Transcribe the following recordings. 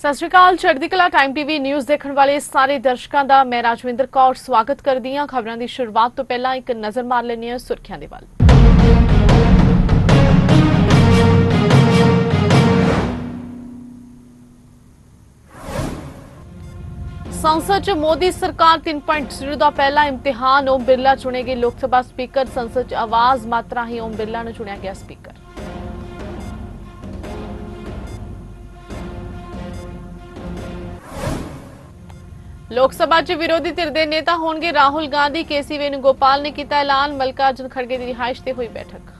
ਸਤਿ ਸ਼੍ਰੀ ਅਕਾਲ ਚੜ੍ਹਦੀ ਕਲਾ ਟਾਈਮ ਟੀਵੀ ਨਿਊਜ਼ ਦੇਖਣ ਵਾਲੇ ਸਾਰੇ ਦਰਸ਼ਕਾਂ ਦਾ ਮੈਂ ਰਾਜਵਿੰਦਰ ਕੌਰ ਸਵਾਗਤ ਕਰਦੀ ਹਾਂ। ਖਬਰਾਂ ਦੀ ਸ਼ੁਰੂਆਤ ਤੋਂ ਪਹਿਲਾਂ ਇੱਕ ਨਜ਼ਰ ਮਾਰ ਲੈਂਦੇ ਹਾਂ ਸੁਰਖੀਆਂ ਦੇ ਵੱਲ। ਸੰਸਦ 'ਚ ਮੋਦੀ ਸਰਕਾਰ 3.0 ਦਾ ਪਹਿਲਾ ਇਮਤਿਹਾਨ, ਓਮ ਬਿਰਲਾ ਚੁਣੇ ਗਏ ਲੋਕ ਸਭਾ ਸਪੀਕਰ, ਸੰਸਦ 'ਚ ਆਵਾਜ਼ ਮਾਤਰਾ ਹੀ ਓਮ ਬਿਰਲਾ ਨੂੰ ਚੁਣਿਆ ਗਿਆ ਸਪੀਕਰ। ਲੋਕ ਸਭਾ 'ਚ ਵਿਰੋਧੀ ਧਿਰ ਦੇ ਨੇਤਾ ਹੋਣਗੇ ਰਾਹੁਲ ਗਾਂਧੀ, ਕੇਸੀ ਵੇਣੁਗੋਪਾਲ ਨੇ ਕੀਤਾ ਐਲਾਨ। ਮਲਕਾਰਜੁਨ ਖੜਗੇ ਦੀ ਰਿਹਾਇਸ਼ ਤੇ ਹੋਈ ਬੈਠਕ।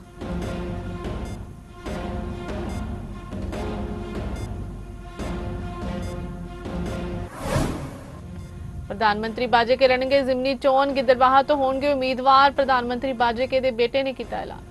ਪ੍ਰਧਾਨ ਮੰਤਰੀ ਬਾਜੇ ਕੇ ਰਣਗੇ, ਜ਼ਿਮਨੀ ਚੋਣ ਗਿੱਦੜਬਾਹਾ ਤੋਂ ਹੋਣਗੇ ਉਮੀਦਵਾਰ। ਪ੍ਰਧਾਨ ਮੰਤਰੀ ਬਾਜੇ ਕੇ ਦੇ ਬੇਟੇ ਨੇ ਕੀਤਾ ਐਲਾਨ।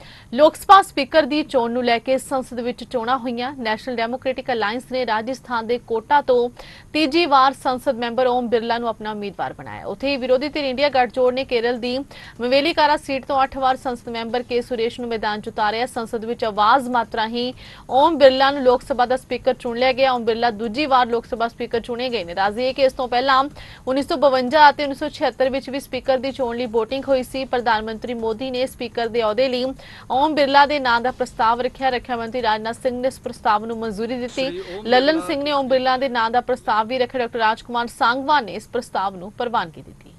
ਲੋਕ ਸਭਾ ਸਪੀਕਰ ਦੀ ਚੋਣ ਨੂੰ ਲੈ ਕੇ ਸੰਸਦ ਵਿੱਚ ਚੋਣਾਂ ਹੋਈਆਂ। ਨੈਸ਼ਨਲ ਡੈਮੋਕ੍ਰੈਟਿਕ ਅਲਾਈਅੰਸ ਨੇ ਰਾਜਸਥਾਨ ਦੇ ਕੋਟਾ ਤੋਂ ਤੀਜੀ ਵਾਰ ਸੰਸਦ ਮੈਂਬਰ ਓਮ ਬਿਰਲਾ ਨੂੰ ਆਪਣਾ ਉਮੀਦਵਾਰ ਬਣਾਇਆ। ਉੱਥੇ ਵਿਰੋਧੀ ਧਿਰ ਇੰਡੀਆ ਗੱਠਜੋੜ ਨੇ ਕੇਰਲ ਦੀ ਮਵੇਲੀਕਾਰਾ ਸੀਟ ਤੋਂ 8 ਵਾਰ ਸੰਸਦ ਮੈਂਬਰ ਕੇ ਸੁਰੇਸ਼ ਨੂੰ ਮੈਦਾਨ 'ਚ ਉਤਾਰਿਆ। ਸੰਸਦ ਵਿੱਚ ਆਵਾਜ਼ ਮਾਤਰਾ ਹੀ ਓਮ ਬਿਰਲਾ ਨੂੰ ਲੋਕ ਸਭਾ ਦਾ ਸਪੀਕਰ ਚੁਣ ਲਿਆ ਗਿਆ। ਓਮ ਬਿਰਲਾ ਦੂਜੀ ਵਾਰ ਲੋਕ ਸਭਾ ਸਪੀਕਰ ਚੁਣੇ ਗਏ ਨੇ। ਰਾਜ਼ੀ ਹੈ ਕਿ ਇਸ ਤੋਂ ਪਹਿਲਾਂ 1952 ਅਤੇ 1976 ਵਿੱਚ ਵੀ ਸਪੀਕਰ ਦੀ ਚੋਣ ਲਈ VOTING ਹੋਈ ਸੀ। ਪ੍ਰਧਾਨ ਮੰਤਰੀ ਮੋਦੀ ਨੇ ਸਪੀਕਰ ਦੇ ਅਹੁਦੇ ਲਈ ਓਮ ਬਿਰਲਾ ਦੇ ਨਾਂ ਦਾ ਪ੍ਰਸਤਾਵ ਰੱਖਿਆ ਰੱਖਿਆ ਮੰਤਰੀ ਰਾਜਨਾਥ ਸਿੰਘ ਨੇ ਇਸ ਪ੍ਰਸਤਾਵ ਨੂੰ ਮਨਜ਼ੂਰੀ ਦਿੱਤੀ ਲੱਲਨ ਸਿੰਘ ਨੇ ਓਮ ਬਿਰਲਾ ਦੇ ਨਾਂ ਦਾ ਪ੍ਰਸਤਾਵ ਵੀ ਰੱਖਿਆ ਡਾਕਟਰ ਰਾਜਕੁਮਾਰ ਸਾਂਗਵਾ ਨੇ ਇਸ ਪ੍ਰਸਤਾਵ ਨੂੰ ਪ੍ਰਵਾਨਗੀ ਦਿੱਤੀ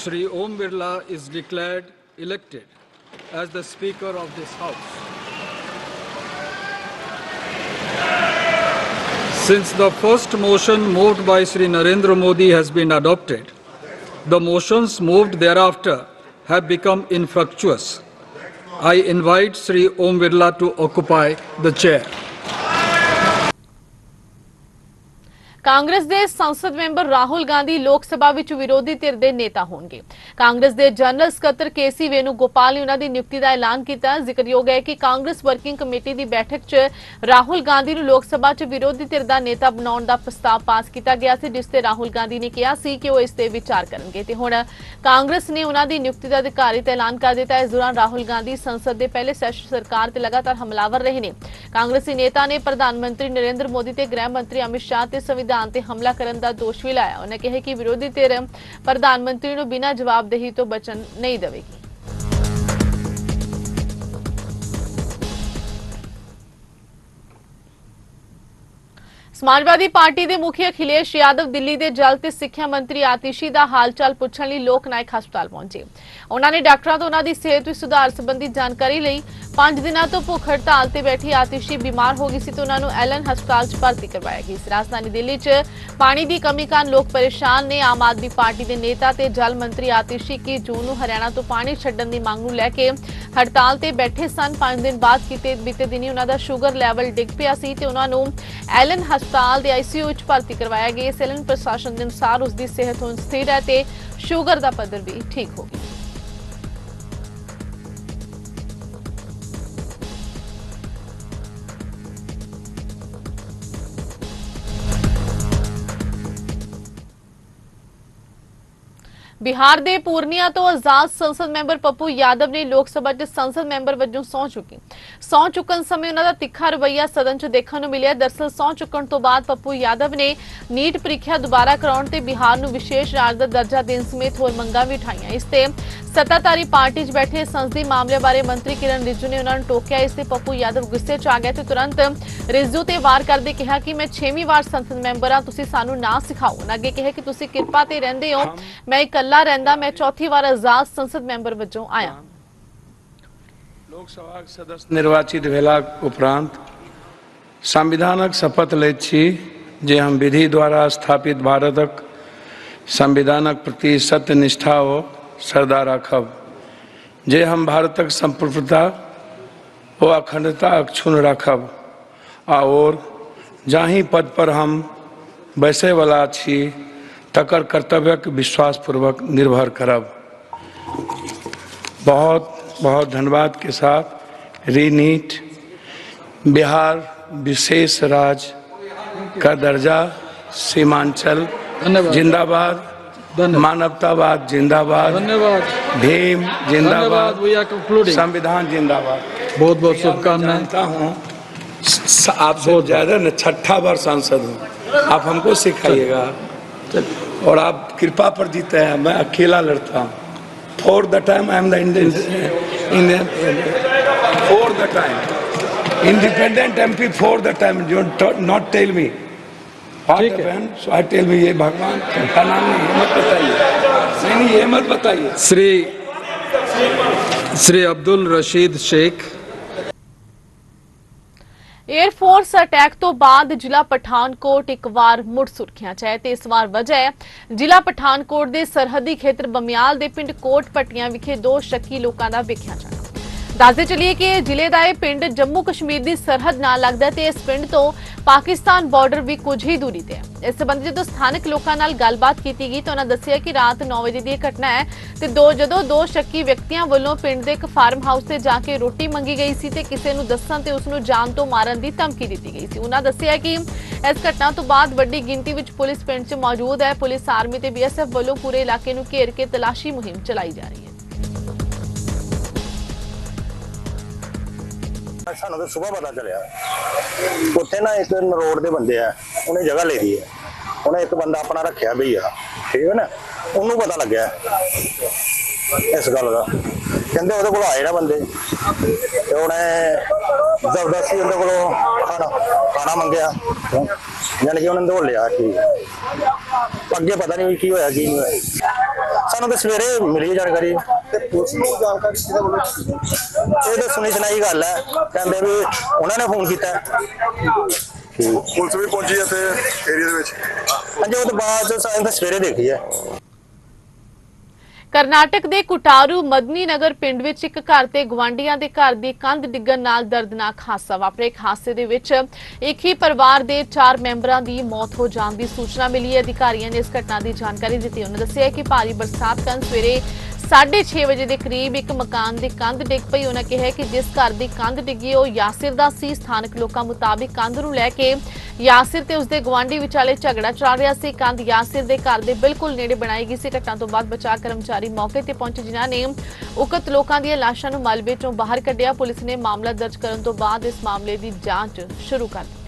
Shri Om Birla is declared elected as the Speaker of this House. Since the first motion moved by Sri Narendra Modi has been adopted, the motions moved thereafter have become infructuous. I invite Sri Om Birla to occupy the chair. Congress ਦੇ ਸੰਸਦ member Rahul Gandhi ਲੋਕ ਸਭਾ ਵਿੱਚ ਵਿਰੋਧੀ ਧਿਰ ਦੇ ਨੇਤਾ ਹੋਣਗੇ। ਕਾਂਗਰਸ ਦੇ ਜਨਰਲ ਸਕੱਤਰ ਕੇਸੀ ਵੇਨੂ ਨੇ ਉਹਨਾਂ ਦੀ ਨਿਯੁਕਤੀ ਦਾ ਐਲਾਨ ਕੀਤਾ। ਜ਼ਿਕਰਯੋਗ ਹੈ ਕਿ ਕਾਂਗਰਸ ਵਰਕਿੰਗ ਕਮੇਟੀ ਦੀ ਬੈਠਕ 'ਚ ਰਾਹੁਲ ਗਾਂਧੀ ਨੂੰ ਲੋਕ ਸਭਾ 'ਚ ਵਿਰੋਧੀ ਧਿਰ ਦਾ ਨੇਤਾ ਬਣਾਉਣ ਦਾ ਪ੍ਰਸਤਾਵ ਪਾਸ ਕੀਤਾ ਗਿਆ ਸੀ, ਜਿਸ ਤੇ ਰਾਹੁਲ ਗਾਂਧੀ ਨੇ ਕਿਹਾ ਸੀ ਕਿ ਉਹ ਇਸ ਤੇ ਵਿਚਾਰ ਕਰਨਗੇ। ਤੇ ਹੁਣ ਕਾਂਗਰਸ ਨੇ ਉਹਨਾਂ ਦੀ ਨਿਯੁਕਤੀ ਦਾ ਅਧਿਕਾਰਿਤ ਐਲਾਨ ਕਰ ਦਿੱਤਾ। ਇਸ ਦੌਰਾਨ ਰਾਹੁਲ ਗਾਂਧੀ ਸੰਸਦ ਦੇ ਪਹਿਲੇ ਸੈਸ਼ਨ ਸਰਕਾਰ ਤੇ ਲਗਾਤਾਰ ਹਮਲਾਵਰ ਰਹੇ ਨੇ। ਕਾਂਗਰਸੀ ਨੇਤਾ ਨੇ ਪ੍ਰਧਾਨ ਮੰਤਰੀ ਨਰਿੰਦਰ ਮੋਦੀ ਤੇ ਗ੍ਰਹਿ ਮੰਤਰੀ ਅਮਿਤ ਸ਼ਾਹ ਤੇ ਸੰਵਿਧਾਨ ਤੇ ਹਮਲਾ ਕਰਨ ਦਾ ਦੋਸ਼ ਵੀ ਲਾਇਆ। ਉਹਨੇ ਕਿਹਾ ਕਿ ਵਿਰੋਧੀ ਧਿਰ ਪ੍ਰਧਾਨ ਮੰਤਰੀ ਨੂੰ ਬਿਨਾਂ ਜਵਾਬਦੇਹੀ ਤੋਂ ਬਚਣ ਨਹੀਂ ਦੇਵੇਗੀ। ਸਮਾਜਵਾਦੀ ਪਾਰਟੀ ਦੇ ਮੁਖੀ ਅਖਿਲੇਸ਼ ਯਾਦਵ ਦਿੱਲੀ ਦੇ ਜਲ ਤੇ ਸਿੱਖਿਆ ਮੰਤਰੀ ਆਤਿਸ਼ੀ ਦਾ ਹਾਲਚਾਲ ਪੁੱਛਣ ਲਈ ਲੋਕ ਨਾਇਕ ਹਸਪਤਾਲ ਪਹੁੰਚੇ। ਉਹਨਾਂ ਨੇ ਡਾਕਟਰਾਂ ਤੋਂ ਉਹਨਾਂ ਦੀ ਸਿਹਤ ਵਿੱਚ ਸੁਧਾਰ ਸੰਬੰਧੀ ਜਾਣਕਾਰੀ ਲਈ 5 ਦਿਨਾਂ ਤੋਂ ਭੁੱਖ ਹੜਤਾਲ ਤੇ ਬੈਠੀ ਆਤਿਸ਼ੀ ਬਿਮਾਰ ਹੋ ਗਈ ਸੀ ਤੇ ਉਹਨਾਂ ਨੂੰ ਐਲਨ ਹਸਪਤਾਲ 'ਚ ਭਰਤੀ ਕਰਵਾਇਆ ਗਿਆ ਸੀ। ਰਾਜਧਾਨੀ ਦਿੱਲੀ 'ਚ ਪਾਣੀ ਦੀ ਕਮੀ ਕਾਰਨ ਲੋਕ ਪਰੇਸ਼ਾਨ ਨੇ। ਆਮ ਆਦਮੀ ਪਾਰਟੀ ਦੇ ਨੇਤਾ ਤੇ ਜਲ ਮੰਤਰੀ ਆਤਿਸ਼ੀ ਕੀ ਜੂਨ ਨੂੰ ਹਰਿਆਣਾ ਤੋਂ ਪਾਣੀ ਛੱਡਣ ਦੀ ਮੰਗ ਨੂੰ ਲੈ ਕੇ ਹੜਤਾਲ ਤੇ ਬੈਠੇ ਸਨ। 5 ਦਿਨ ਬਾਅਦ ਕਿਤੇ ਬੀਤੇ ਦਿਨੀ ਉਹਨਾਂ ਦਾ ਸ਼ੂਗਰ ਲੈਵਲ ਡਿੱਗ ਪਿਆ ਸੀ ਤੇ ਉਹਨਾਂ ਨੂੰ ਐਲਨ ਹਸਪਤਾਲ ਦੇ ਆਈਸੀਯੂ ਵਿੱਚ ਭਰਤੀ ਕਰਵਾਇਆ ਗਿਆ। ਇਸ ਐਲਨ ਪ੍ਰਸ਼ਾਸਨ ਦੇ ਅਨੁਸਾਰ ਉਸ ਦੀ ਸਿਹਤ ਹੁਣ ਸਥਿਰ ਹੈ ਤੇ ਸ਼ੂਗਰ ਦਾ ਪੱਧਰ ਵੀ ਠੀਕ ਹੋ ਗਿਆ। ਬਿਹਾਰ ਦੇ ਪੂਰਨੀਆ ਤੋਂ ਆਜ਼ਾਦ ਸੰਸਦ ਮੈਂਬਰ ਪੱਪੂ ਯਾਦਵ ਨੇ ਲੋਕ ਸਭਾ 'ਚ ਸੰਸਦ ਮੈਂਬਰ ਵਜੋਂ ਸਹੁੰ ਚੁੱਕੀ। ਸਹੁੰ ਚੁੱਕਣ ਸਮੇਂ ਉਹਨਾਂ ਦਾ ਤਿੱਖਾ ਰਵੱਈਆ ਸਦਨ 'ਚ ਦੇਖਣ ਨੂੰ ਮਿਲਿਆ। ਦਰਸਲ ਸਹੁੰ ਚੁੱਕਣ ਤੋਂ ਬਾਅਦ ਪੱਪੂ ਯਾਦਵ ਨੇ ਨੀਟ ਪ੍ਰੀਖਿਆ ਦੁਬਾਰਾ ਕਰਾਉਣ ਤੇ ਬਿਹਾਰ ਨੂੰ ਵਿਸ਼ੇਸ਼ ਰਾਜ ਦਾ ਦਰਜਾ ਦੇਣ ਸਮੇਤ ਹੋਰ ਮੰਗਾਂ ਵੀ ਉਠਾਈਆਂ। ਇਸ ਤੇ ਸੱਤਾਧਾਰੀ ਪਾਰਟੀ 'ਚ ਬੈਠੇ ਸੰਸਦੀ ਮਾਮਲਿਆਂ ਬਾਰੇ ਮੰਤਰੀ ਕਿਰਨ ਰਿਜੂ ਨੇ ਉਹਨਾਂ ਨੂੰ ਟੋਕਿਆ। ਇਸ ਤੇ ਪੱਪੂ ਯਾਦਵ ਗੁੱਸੇ 'ਚ ਆ ਗਏ ਤੇ ਤੁਰੰਤ ਰਿਜੂ ਤੇ ਵਾਰ ਕਰਦੇ ਕਿਹਾ ਕਿ ਮੈਂ 6ਵੀਂ ਵਾਰ ਸੰਸਦ ਮੈਂਬਰ ਹਾਂ ਤੁਸੀਂ ਸਾਨੂੰ ਨਾ ਸਿਖਾਓ। ਉਹਨਾਂ ਅੱਗੇ ਕਿਹਾ ਕਿ ਤੁਸੀਂ ਕਿਰਪਾ ਤੇ ਰਹਿੰਦੇ ਹੋ। ਮੈਂ ਇਕੱਲਾ ਰਹਿੰਦਾ ਮੈਂ ਚੌਥੀ ਵਾਰ ਆਜ਼ਾਦ ਸੰਸਦ ਮੈਂਬਰ ਵਜੋਂ ਆਇਆ। લોકસભા સદસ્ય નિર્વાચિત વેલા ઉપરાંત સંવિધાનક શપથ લે छी જે हम विधि द्वारा स्थापित भारतक संविधानक प्रति सत्य निष्ठा ओ श्रद्धा राखब जे हम भारतक संप्रभुता ओ अखंडता अक्षुण राखब आओर जाहि पद पर हम बैसै वाला छी तकर कर्तव्यक विश्वासपूर्वक निर्भर करब बहुत बहुत धन्यवाद के साथ। रीनीट बिहार विशेष राज्य का दर्जा सीमांचल जिंदाबाद। मानवतावाद जिंदाबाद। धन्यवाद। भीम जिंदाबाद। संविधान जिंदाबाद। बहुत बहुत शुभकामनाएँ। हूँ स- आपसे ज़्यादा न छठा बार सांसद हूँ। आप हमको सिखाइएगा। और आप कृपा पर जीते हैं। मैं अकेला लड़ता हूँ। For the time I am the Indian For the time independent MP for the time you not tell me ठीक है। सो आई टेल मी ये भगवान का नाम नहीं ये मत बताइए नहीं नहीं ये मत बताइए Shri Shri Abdul Rashid Sheikh air force attack ਤੋਂ ਬਾਅਦ ਜ਼ਿਲ੍ਹਾ ਪਠਾਨਕੋਟ ਇੱਕ ਵਾਰ ਮੁੜ ਸੁਰਖੀਆਂ 'ਚ ਹੈ ਤੇ ਇਸ ਵਾਰ ਵਜ੍ਹਾ ਹੈ, ਜ਼ਿਲ੍ਹਾ ਪਠਾਨਕੋਟ ਦੇ ਸਰਹੱਦੀ ਖੇਤਰ ਬਮਿਆਲ ਦੇ ਪਿੰਡ ਕੋਟ ਪੱਟੀਆਂ ਵਿਖੇ ਦੋ ਸ਼ੱਕੀ ਲੋਕਾਂ ਦਾ ਵੇਖਿਆ ਜਾਣਾ। ਦੱਸਦੇ ਚਲੀਏ ਕਿ ਜ਼ਿਲ੍ਹੇ ਦਾ ਇਹ ਪਿੰਡ ਜੰਮੂ ਕਸ਼ਮੀਰ ਦੀ ਸਰਹੱਦ ਨਾਲ ਲੱਗਦਾ ਹੈ ਤੇ ਇਸ ਪਿੰਡ ਤੋਂ ਪਾਕਿਸਤਾਨ ਬਾਰਡਰ ਵੀ ਕੁਝ ਹੀ ਦੂਰੀ ਤੇ ਹੈ। ਇਸ ਸਬੰਧੀ ਜਦੋਂ ਸਥਾਨਕ ਲੋਕਾਂ ਨਾਲ ਗੱਲਬਾਤ ਕੀਤੀ ਗਈ ਤਾਂ ਉਹਨਾਂ ਦੱਸਿਆ ਕਿ ਰਾਤ 9 ਵਜੇ ਦੀ ਇਹ ਘਟਨਾ ਹੈ ਤੇ ਦੋ ਜਦੋਂ ਦੋ ਸ਼ੱਕੀ ਵਿਅਕਤੀਆਂ ਵੱਲੋਂ ਪਿੰਡ ਦੇ ਇੱਕ ਫਾਰਮ ਹਾਊਸ ਤੇ ਜਾ ਕੇ ਰੋਟੀ ਮੰਗੀ ਗਈ ਸੀ ਤੇ ਕਿਸੇ ਨੂੰ ਦੱਸਣ ਤੇ ਉਸ ਨੂੰ ਜਾਨ ਤੋਂ ਮਾਰਨ ਦੀ ਧਮਕੀ ਦਿੱਤੀ ਗਈ ਸੀ। ਉਹਨਾਂ ਦੱਸਿਆ ਕਿ ਇਸ ਘਟਨਾ ਤੋਂ ਬਾਅਦ ਵੱਡੀ ਗਿਣਤੀ ਵਿੱਚ ਪੁਲਿਸ ਪਿੰਡ 'ਚ ਮੌਜੂਦ ਹੈ। ਪੁਲਿਸ ਆਰਮੀ ਤੇ ਬੀਐਸਐਫ ਵੱਲੋਂ ਪੂਰੇ ਇਲਾਕੇ ਨੂੰ ਘੇਰ ਕੇ ਤਲਾਸ਼ੀ ਮੁਹਿੰਮ ਚਲਾਈ ਜਾ ਰਹੀ ਹੈ। ਸਾਨੂੰ ਤਾਂ ਸਵੇਰ ਪਤਾ ਚੱਲਿਆ। ਉੱਥੇ ਨਾ ਇੱਕ ਨਰੋੜ ਦੇ ਬੰਦੇ ਆ, ਉਹਨੇ ਜਗ੍ਹਾ ਲੈ ਲਈ ਹੈ ਉਹਨੇ ਇੱਕ ਬੰਦਾ ਆਪਣਾ ਰੱਖਿਆ ਵੀ ਆ, ਠੀਕ ਹੈ ਨਾ? ਉਹਨੂੰ ਪਤਾ ਲੱਗਿਆ ਇਸ ਗੱਲ ਦਾ। ਕਹਿੰਦੇ ਉਹਦੇ ਕੋਲ ਆਏ ਨਾ ਬੰਦੇ। ਤੇ ਉਹਨੇ ਜ਼ਬਰਦਸਤੀ ਉਹਦੇ ਕੋਲੋਂ ਖਾਣਾ ਖਾਣਾ ਮੰਗਿਆ। ਯਾਨੀ ਕਿ ਉਹਨੇ ਦੋ ਲਿਆ ਠੀਕ ਅੱਗੇ ਪਤਾ ਨਹੀਂ ਵੀ ਕੀ ਹੋਇਆ, ਕੀ ਨਹੀਂ ਹੋਇਆ। ਸਾਨੂੰ ਤਾਂ ਸਵੇਰੇ ਮਿਲੀ ਜਾਣਕਾਰੀ। ਤੇ ਪੁਲਿਸ ਨੂੰ ਜਾਣਕਾਰੀ ਕਿਹਦੇ ਵੱਲੋਂ ਇਹ ਤਾਂ ਸੁਣੀ ਸੁਣਾਈ ਗੱਲ ਹੈ। ਕਹਿੰਦੇ ਵੀ ਉਹਨਾਂ ਨੇ ਫੋਨ ਕੀਤਾ। ਪੁਲਿਸ ਵੀ ਪਹੁੰਚੀ ਇੱਥੇ ਏਰੀਆ ਦੇ ਵਿੱਚ। ਹਾਂਜੀ ਉਹ ਤੋਂ ਬਾਅਦ ਸਾਨੂੰ ਤਾਂ ਸਵੇਰੇ ਦੇਖੀ ਹੈ। ਕਰਨਾਟਕ ਦੇ ਕੁਟਾਰੂ ਮਦਨੀ ਨਗਰ ਪਿੰਡ ਵਿੱਚ ਇੱਕ ਘਰ ਤੇ ਗਵਾਂਡੀਆਂ ਦੇ ਘਰ ਦੀ ਕੰਧ ਡਿੱਗਣ ਨਾਲ ਦਰਦਨਾਕ ਹਾਦਸਾ ਵਾਪਰਿਆ। ਇੱਕ ਹਾਦਸੇ ਦੇ ਵਿੱਚ ਇੱਕ ਹੀ ਪਰਿਵਾਰ ਦੇ ਚਾਰ ਮੈਂਬਰਾਂ ਦੀ ਮੌਤ ਹੋ ਜਾਣ ਦੀ ਸੂਚਨਾ ਮਿਲੀ ਹੈ। ਅਧਿਕਾਰੀਆਂ ਨੇ ਇਸ ਘਟਨਾ ਦੀ ਜਾਣਕਾਰੀ ਦਿੱਤੀ। ਉਹਨਾਂ ਦੱਸਿਆ ਕਿ ਭਾਰੀ ਬਰਸਾਤ ਕਾਰਨ ਸਵੇਰੇ 6:30 ਵਜੇ ਦੇ ਕਰੀਬ ਇੱਕ ਮਕਾਨ ਦੀ ਕੰਧ ਡਿੱਗ ਪਈ। ਉਹਨਾਂ ਕਿਹਾ ਕਿ ਜਿਸ ਘਰ ਦੀ ਕੰਧ ਡਿੱਗੀ, ਉਹ ਯਾਸਿਰ ਦਾ ਸੀ। ਸਥਾਨਕ ਲੋਕਾਂ ਮੁਤਾਬਿਕ ਕੰਧ ਨੂੰ ਲੈ ਕੇ ਯਾਸਿਰ ਤੇ ਉਸਦੇ ਗਵਾਂਢੀ ਵਿਚਾਲੇ ਝਗੜਾ ਚੱਲ ਰਿਹਾ ਸੀ। ਕੰਧ ਯਾਸਿਰ ਦੇ ਘਰ ਦੇ ਬਿਲਕੁਲ ਨੇੜੇ ਬਣਾਈ ਗਈ ਸੀ। ਘਟਨਾ ਤੋਂ ਬਾਅਦ ਬਚਾਅ ਕਰਮਚਾਰੀ ਮੌਕੇ ਤੇ ਪਹੁੰਚੇ, ਜਿਨ੍ਹਾਂ ਨੇ ਉਕਤ ਲੋਕਾਂ ਦੀਆਂ ਲਾਸ਼ਾਂ ਨੂੰ ਮਲਬੇ ਚੋਂ ਬਾਹਰ ਕੱਢਿਆ। ਪੁਲਿਸ ਨੇ ਮਾਮਲਾ ਦਰਜ ਕਰਨ ਤੋਂ ਬਾਅਦ ਇਸ ਮਾਮਲੇ ਦੀ ਜਾਂਚ ਸ਼ੁਰੂ ਕਰ ਦਿੱਤੀ।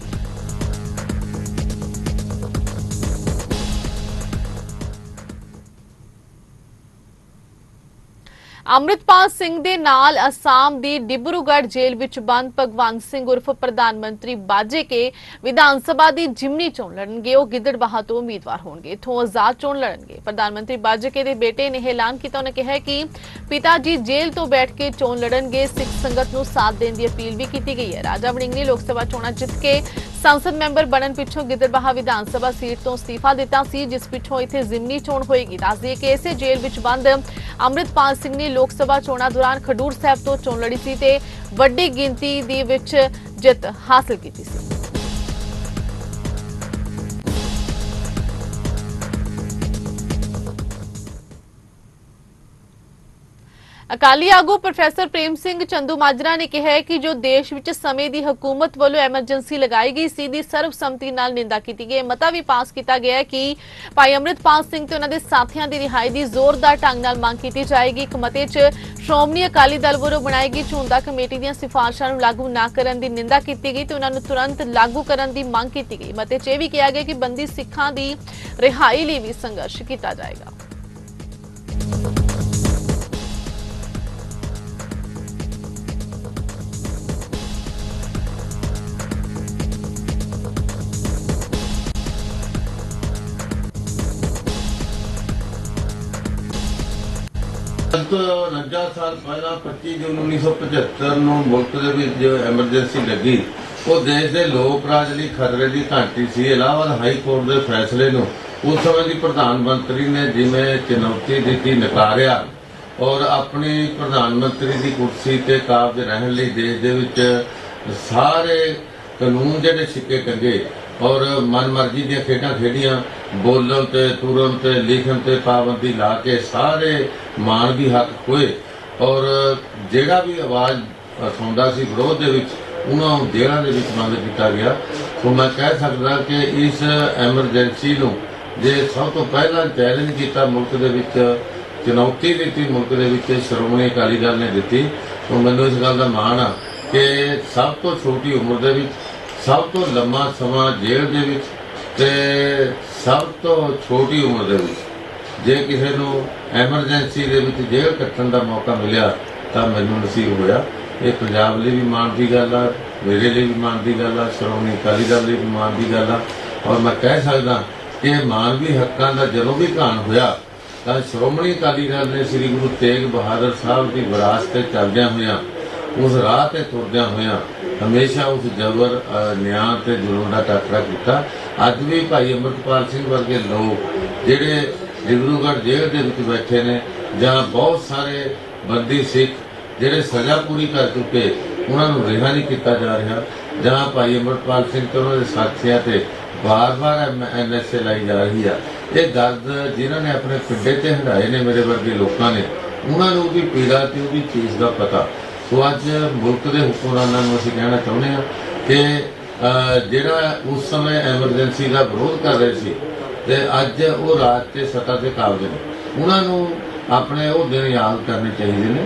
ਅੰਮ੍ਰਿਤਪਾਲ ਸਿੰਘ ਦੇ ਨਾਲ ਅਸਾਮ ਦੀ ਡਿਬਰੂਗੜ੍ਹ ਜੇਲ੍ਹ ਵਿੱਚ ਬੰਦ ਭਗਵੰਤ ਸਿੰਘ ਉਰਫ ਪ੍ਰਧਾਨ ਮੰਤਰੀ ਬਾਜੇ ਕੇ ਵਿਧਾਨ ਸਭਾ ਦੀ ਜਿਮਨੀ ਚੋਣ ਲੜਨਗੇ। ਉਹ ਗਿੱਦੜਬਾਹਾ ਤੋਂ ਉਮੀਦਵਾਰ ਹੋਣਗੇ। ਇਥੋਂ ਆਜ਼ਾਦ ਚੋਣ ਲੜਨਗੇ। ਪ੍ਰਧਾਨ ਮੰਤਰੀ ਬਾਜੇ ਕੇ ਦੇ ਬੇਟੇ ਨੇ ਇਹ ਐਲਾਨ ਕੀਤਾ। ਉਹਨੇ ਕਿਹਾ ਕਿ ਪਿਤਾ ਜੀ ਜੇਲ੍ਹ ਤੋਂ ਬੈਠ ਕੇ ਚੋਣ ਲੜਨਗੇ। ਸਿੱਖ ਸੰਗਤ ਨੂੰ ਸਾਥ ਦੇਣ ਦੀ ਅਪੀਲ ਵੀ ਕੀਤੀ ਗਈ ਹੈ। ਰਾਜਾ ਵੜਿੰਗ ਨੇ ਲੋਕ ਸਭਾ ਚੋਣਾਂ ਜਿੱਤ ਕੇ ਸੰਸਦ ਮੈਂਬਰ ਬਣਨ ਪਿੱਛੋਂ ਗਿੱਦੜਬਾਹਾ ਵਿਧਾਨ ਸਭਾ ਸੀਟ ਤੋਂ ਅਸਤੀਫਾ ਦਿੱਤਾ ਸੀ, ਜਿਸ ਪਿੱਛੋਂ ਇੱਥੇ ਜ਼ਿਮਨੀ ਚੋਣ ਹੋਏਗੀ। ਦੱਸ ਕਿ ਇਸੇ ਜੇਲ੍ਹ ਵਿੱਚ ਬੰਦ ਅੰਮ੍ਰਿਤਪਾਲ ਸਿੰਘ ਨੇ ਲੋਕ ਸਭਾ ਚੋਣਾਂ ਦੌਰਾਨ ਖਡੂਰ ਸਾਹਿਬ ਤੋਂ ਚੋਣ ਲੜੀ ਸੀ ਤੇ ਵੱਡੀ ਗਿਣਤੀ ਦੇ ਵਿੱਚ ਜਿੱਤ ਹਾਸਲ ਕੀਤੀ ਸੀ। ਅਕਾਲੀ ਆਗੂ ਪ੍ਰੋਫੈਸਰ ਪ੍ਰੇਮ ਸਿੰਘ ਚੰਦੂ ਮਾਜਰਾ ਨੇ ਕਿਹਾ ਕਿ ਜੋ ਦੇਸ਼ ਵਿੱਚ ਸਮੇਂ ਦੀ ਹਕੂਮਤ ਵੱਲੋਂ ਐਮਰਜੈਂਸੀ ਲਗਾਈ ਗਈ ਸੀ, ਦੀ ਸਰਬਸੰਮਤੀ ਨਾਲ ਨਿੰਦਾ ਕੀਤੀ ਗਈ ਮਤਾ ਵੀ ਪਾਸ ਕੀਤਾ ਗਿਆ ਹੈ ਕਿ ਭਾਈ ਅੰਮ੍ਰਿਤਪਾਲ ਸਿੰਘ ਤੇ ਉਹਨਾਂ ਦੇ ਸਾਥੀਆਂ ਦੀ ਰਿਹਾਈ ਦੀ ਜ਼ੋਰਦਾਰ ਢੰਗ ਨਾਲ ਮੰਗ ਕੀਤੀ ਜਾਏਗੀ। ਇੱਕ ਮਤੇ 'ਚ ਸ਼੍ਰੋਮਣੀ ਅਕਾਲੀ ਦਲ ਵੱਲੋਂ ਬਣਾਈ ਗਈ ਝੁੰਦਾ ਕਮੇਟੀ ਦੀਆਂ ਸਿਫਾਰਸ਼ਾਂ ਨੂੰ ਲਾਗੂ ਨਾ ਕਰਨ ਦੀ ਨਿੰਦਾ ਕੀਤੀ ਗਈ ਤੇ ਉਹਨਾਂ ਨੂੰ ਤੁਰੰਤ ਲਾਗੂ ਕਰਨ ਦੀ ਮੰਗ ਕੀਤੀ ਗਈ। ਮਤੇ 'ਚ ਇਹ ਵੀ ਕਿਹਾ ਗਿਆ ਕਿ ਬੰਦੀ ਸਿੱਖਾਂ ਦੀ ਰਿਹਾਈ ਲਈ ਵੀ ਸੰਘਰਸ਼ ਕੀਤਾ ਜਾਏਗਾ। 49 ਸਾਲ ਪਹਿਲਾਂ 25 ਜੂਨ 1975 ਨੂੰ ਮੁਲਕ ਦੇ ਵਿੱਚ ਜੋ ਐਮਰਜੈਂਸੀ ਲੱਗੀ, ਉਹ ਦੇਸ਼ ਦੇ ਲੋਕ ਰਾਜ ਲਈ ਖਤਰੇ ਦੀ ਘੰਟੀ ਸੀ। ਇਲਾਹਾਬਾਦ ਹਾਈ ਕੋਰਟ ਦੇ ਫੈਸਲੇ ਨੂੰ ਉਸ ਸਮੇਂ ਦੀ ਪ੍ਰਧਾਨ ਮੰਤਰੀ ਨੇ ਜਿਵੇਂ ਚੁਣੌਤੀ ਦਿੱਤੀ, ਨਕਾਰਿਆ ਔਰ ਆਪਣੀ ਪ੍ਰਧਾਨ ਮੰਤਰੀ ਦੀ ਕੁਰਸੀ ਤੇ ਕਾਬਜ ਰਹਿਣ ਲਈ ਦੇਸ਼ ਦੇ ਵਿੱਚ ਸਾਰੇ ਕਾਨੂੰਨ ਜਿਹੜੇ ਸਿੱਕੇ ਕੰਗੇ ਔਰ ਮਨਮਰਜ਼ੀ ਦੀਆਂ ਖੇਡਾਂ ਖੇਡੀਆਂ, ਬੋਲਣ ਤੇ, ਤੁਰਨ ਤੇ, ਲਿਖਣ ਤੇ ਪਾਬੰਦੀ ਲਾ ਕੇ ਸਾਰੇ ਮਾਣ ਦੀ ਹੱਕ ਹੋਏ ਔਰ ਜਿਹੜਾ ਵੀ ਆਵਾਜ਼ ਸੁਣਦਾ ਸੀ ਵਿਰੋਧ ਦੇ ਵਿੱਚ, ਉਹਨਾਂ ਨੂੰ ਜੇਲ੍ਹਾਂ ਦੇ ਵਿੱਚ ਬੰਦ ਕੀਤਾ ਗਿਆ। ਸੋ ਮੈਂ ਕਹਿ ਸਕਦਾ ਕਿ ਇਸ ਐਮਰਜੈਂਸੀ ਨੂੰ ਜੇ ਸਭ ਤੋਂ ਪਹਿਲਾਂ ਚੈਲੰਜ ਕੀਤਾ ਮੁਲਕ ਦੇ ਵਿੱਚ, ਚੁਣੌਤੀ ਦਿੱਤੀ ਮੁਲਕ ਦੇ ਵਿੱਚ, ਸ਼੍ਰੋਮਣੀ ਅਕਾਲੀ ਦਲ ਨੇ ਦਿੱਤੀ। ਸੋ ਮੈਨੂੰ ਇਸ ਗੱਲ ਦਾ ਮਾਣ ਆ ਕਿ ਸਭ ਤੋਂ ਛੋਟੀ ਉਮਰ ਦੇ ਵਿੱਚ, ਸਭ ਤੋਂ ਲੰਮਾ ਸਮਾਂ ਜੇਲ੍ਹ ਦੇ ਵਿੱਚ ਤੇ ਸਭ ਤੋਂ ਛੋਟੀ ਉਮਰ ਦੇ ਵਿੱਚ ਜੇ ਕਿਸੇ ਨੂੰ ਐਮਰਜੈਂਸੀ ਦੇ ਵਿੱਚ ਜੇਲ੍ਹ ਕੱਟਣ ਦਾ ਮੌਕਾ ਮਿਲਿਆ, ਤਾਂ ਮੈਨੂੰ ਨਸੀਬ ਹੋਇਆ। ਇਹ ਪੰਜਾਬ ਲਈ ਵੀ ਮਾਣ ਦੀ ਗੱਲ ਆ, ਮੇਰੇ ਲਈ ਵੀ ਮਾਣ ਦੀ ਗੱਲ ਆ, ਸ਼੍ਰੋਮਣੀ ਅਕਾਲੀ ਦਲ ਲਈ ਵੀ ਮਾਣ ਦੀ ਗੱਲ ਆ। ਔਰ ਮੈਂ ਕਹਿ ਸਕਦਾ ਕਿ ਇਹ ਮਾਨਵੀ ਹੱਕਾਂ ਦਾ ਜਦੋਂ ਵੀ ਘਾਣ ਹੋਇਆ, ਤਾਂ ਸ਼੍ਰੋਮਣੀ ਅਕਾਲੀ ਦਲ ਨੇ ਸ੍ਰੀ ਗੁਰੂ ਤੇਗ ਬਹਾਦਰ ਸਾਹਿਬ ਦੀ ਵਿਰਾਸਤ ਤੇ ਚੱਲਦਿਆਂ ਹੋਇਆਂ, ਉਸ ਰਾਹ ਤੇ ਤੁਰਦਿਆਂ ਹੋਇਆਂ, ਹਮੇਸ਼ਾ ਉਸ ਜਬਰ ਨਿਆਂ ਤੇ ਜ਼ੁਲਮ ਦਾ ਟਾਕਰਾ ਕੀਤਾ। ਅੱਜ ਵੀ ਭਾਈ ਅੰਮ੍ਰਿਤਪਾਲ ਸਿੰਘ ਵਰਗੇ ਲੋਕ ਜਿਹੜੇ ਡਿਬਰੂਗੜ੍ਹ ਜੇਲ੍ਹ ਦੇ ਵਿੱਚ ਬੈਠੇ ਨੇ, ਜਾਂ ਬਹੁਤ ਸਾਰੇ ਬੰਦੀ ਸਿੱਖ ਜਿਹੜੇ ਸਜ਼ਾ ਪੂਰੀ ਕਰ ਚੁੱਕੇ, ਉਹਨਾਂ ਨੂੰ ਰਿਹਾ ਨਹੀਂ ਕੀਤਾ ਜਾ ਰਿਹਾ। ਜਾਂ ਭਾਈ ਅੰਮ੍ਰਿਤਪਾਲ ਸਿੰਘ ਤੇ ਉਹਨਾਂ ਦੇ ਸਾਥੀਆਂ ਤੇ ਵਾਰ-ਵਾਰ ਐਨਐਸਏ ਲਾਈ ਜਾ ਰਹੀ ਆ। ਇਹ ਦਰਦ ਜਿਨ੍ਹਾਂ ਨੇ ਆਪਣੇ ਪਿੰਡੇ ਤੇ ਹੰਡਾਏ ਨੇ ਮੇਰੇ ਵਰਗੇ ਲੋਕਾਂ ਨੇ, ਉਹਨਾਂ ਨੂੰ ਵੀ ਪੀੜਾ ਤੇ ਉਹਦੀ ਚੀਜ਼ ਦਾ ਪਤਾ। ਸੋ ਅੱਜ ਮੁਲਕ ਦੇ ਹੁਕਮਰਾਨਾਂ ਨੂੰ ਅਸੀਂ ਕਹਿਣਾ ਚਾਹੁੰਦੇ ਹਾਂ ਕਿ ਜਿਹੜਾ ਉਸ ਸਮੇਂ ਐਮਰਜੈਂਸੀ ਦਾ ਵਿਰੋਧ ਕਰ ਰਹੇ ਸੀ ਤੇ ਅੱਜ ਉਹ ਰਾਜ ਤੇ ਸੱਤਾ ਤੇ ਕਾਬਜ ਨੇ। ਉਹਨਾਂ ਨੂੰ ਆਪਣੇ ਉਹ ਦਿਨ ਯਾਦ ਕਰਨੇ ਚਾਹੀਦੇ ਨੇ।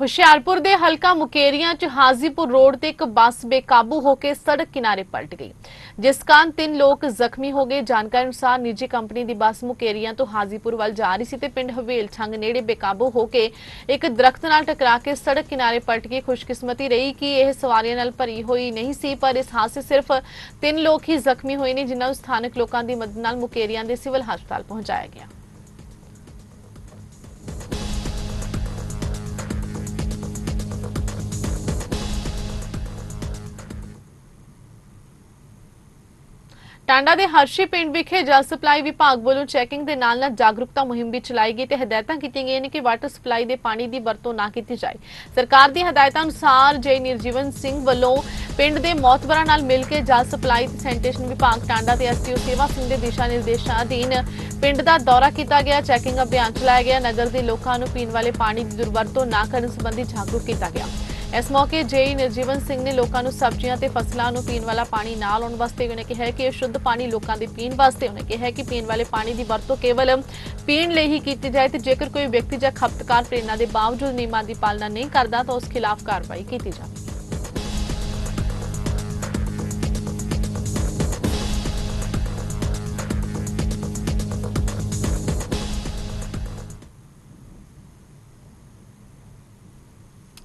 ਹੁਸ਼ਿਆਰਪੁਰ ਦੇ ਹਲਕਾ ਮੁਕੇਰੀਆਂ 'ਚ ਹਾਜ਼ੀਪੁਰ ਰੋਡ ਤੇ ਇੱਕ ਬੱਸ ਬੇਕਾਬੂ ਹੋ ਕੇ ਸੜਕ ਕਿਨਾਰੇ ਪਲਟ ਗਈ, ਜਿਸ ਕਾਰਨ ਤਿੰਨ ਲੋਕ ਜ਼ਖਮੀ ਹੋ ਗਏ। ਜਾਣਕਾਰੀ ਅਨੁਸਾਰ ਨਿੱਜੀ ਕੰਪਨੀ ਦੀ ਬੱਸ ਮੁਕੇਰੀਆਂ ਤੋਂ ਹਾਜ਼ੀਪੁਰ ਵੱਲ ਜਾ ਰਹੀ ਸੀ ਤੇ ਪਿੰਡ ਹਵੇਲ ਛੰਗ ਨੇੜੇ ਬੇਕਾਬੂ ਹੋ ਕੇ ਇੱਕ ਦਰਖਤ ਨਾਲ ਟਕਰਾ ਕੇ ਸੜਕ ਕਿਨਾਰੇ ਪਲਟ ਗਈ। ਖੁਸ਼ਕਿਸਮਤੀ ਰਹੀ ਕਿ ਇਹ ਸਵਾਰੀਆਂ ਨਾਲ ਭਰੀ ਹੋਈ ਨਹੀਂ ਸੀ, ਪਰ ਇਸ ਹਾਦਸੇ ਸਿਰਫ ਤਿੰਨ ਲੋਕ ਹੀ ਜ਼ਖਮੀ ਹੋਏ ਨੇ, ਜਿਨ੍ਹਾਂ ਨੂੰ ਸਥਾਨਕ ਲੋਕਾਂ ਦੀ ਮਦਦ ਨਾਲ ਮੁਕੇਰੀਆਂ ਦੇ ਸਿਵਲ ਹਸਪਤਾਲ ਪਹੁੰਚਾਇਆ ਗਿਆ। ਟਾਂਡਾ ਦੇ ਹਰਸ਼ੀ ਪਿੰਡ ਵਿਖੇ ਜਲ ਸਪਲਾਈ ਵਿਭਾਗ ਵੱਲੋਂ ਚੈਕਿੰਗ ਦੇ ਨਾਲ ਨਾਲ ਜਾਗਰੂਕਤਾ ਮੁਹਿੰਮ ਵੀ ਚਲਾਈ ਗਈ ਤੇ ਹਦਾਇਤਾਂ ਕੀਤੀਆਂ ਗਈਆਂ ਨੇ ਕਿ ਵਾਟਰ ਸਪਲਾਈ ਦੇ ਪਾਣੀ ਦੀ ਵਰਤੋਂ ਨਾ ਕੀਤੀ ਜਾਏ। ਸਰਕਾਰ ਦੀ ਹਦਾਇਤਾਂ ਅਨੁਸਾਰ ਜੈ ਨਿਰਜੀਵਨ ਸਿੰਘ ਵੱਲੋਂ ਪਿੰਡ ਦੇ ਮੌਤਬਰਾਂ ਨਾਲ ਮਿਲ ਕੇ ਜਲ ਸਪਲਾਈ ਤੇ ਸੈਨੀਟੇਸ਼ਨ ਵਿਭਾਗ ਟਾਂਡਾ ਤੇ ਐਸਟੀਓ ਸੇਵਾ ਸਿੰਘ ਦੇ ਦਿਸ਼ਾ ਨਿਰਦੇਸ਼ਾਂ ਅਧੀਨ ਪਿੰਡ ਦਾ ਦੌਰਾ ਕੀਤਾ ਗਿਆ। ਚੈਕਿੰਗ ਅਭਿਆਨ ਚਲਾਇਆ ਗਿਆ। ਨਗਰ ਦੇ ਲੋਕਾਂ ਨੂੰ ਪੀਣ ਵਾਲੇ ਪਾਣੀ ਦੀ ਦੁਰਵਰਤੋਂ ਨਾ ਕਰਨ ਸੰਬੰਧੀ ਜਾਗਰੂਕ ਕੀਤਾ ਗਿਆ। ਇਸ ਮੌਕੇ ਜੇਈ ਨਿਰਜੀਵਨ ਸਿੰਘ ਨੇ ਲੋਕਾਂ ਨੂੰ ਸਬਜ਼ੀਆਂ ਤੇ ਫਸਲਾਂ ਨੂੰ ਪੀਣ ਵਾਲਾ ਪਾਣੀ ਨਾ ਲਾਉਣ ਵਾਸਤੇ ਉਹਨੇ ਕਿਹਾ ਕਿ ਇਹ ਸ਼ੁੱਧ ਪਾਣੀ ਲੋਕਾਂ ਦੇ ਪੀਣ ਵਾਸਤੇ ਉਹਨੇ ਕਿਹਾ ਕਿ ਪੀਣ ਵਾਲੇ ਪਾਣੀ ਦੀ ਵਰਤੋਂ ਕੇਵਲ ਪੀਣ ਲਈ ਹੀ ਕੀਤੀ ਜਾਏ ਤੇ ਜੇਕਰ ਕੋਈ ਵਿਅਕਤੀ ਜਾਂ ਖਪਤਕਾਰ ਪ੍ਰੇਰਣਾ ਦੇ ਬਾਵਜੂਦ ਨਿਯਮਾਂ ਦੀ ਪਾਲਣਾ ਨਹੀਂ ਕਰਦਾ ਤਾਂ ਉਸ ਖਿਲਾਫ ਕਾਰਵਾਈ ਕੀਤੀ ਜਾਵੇ।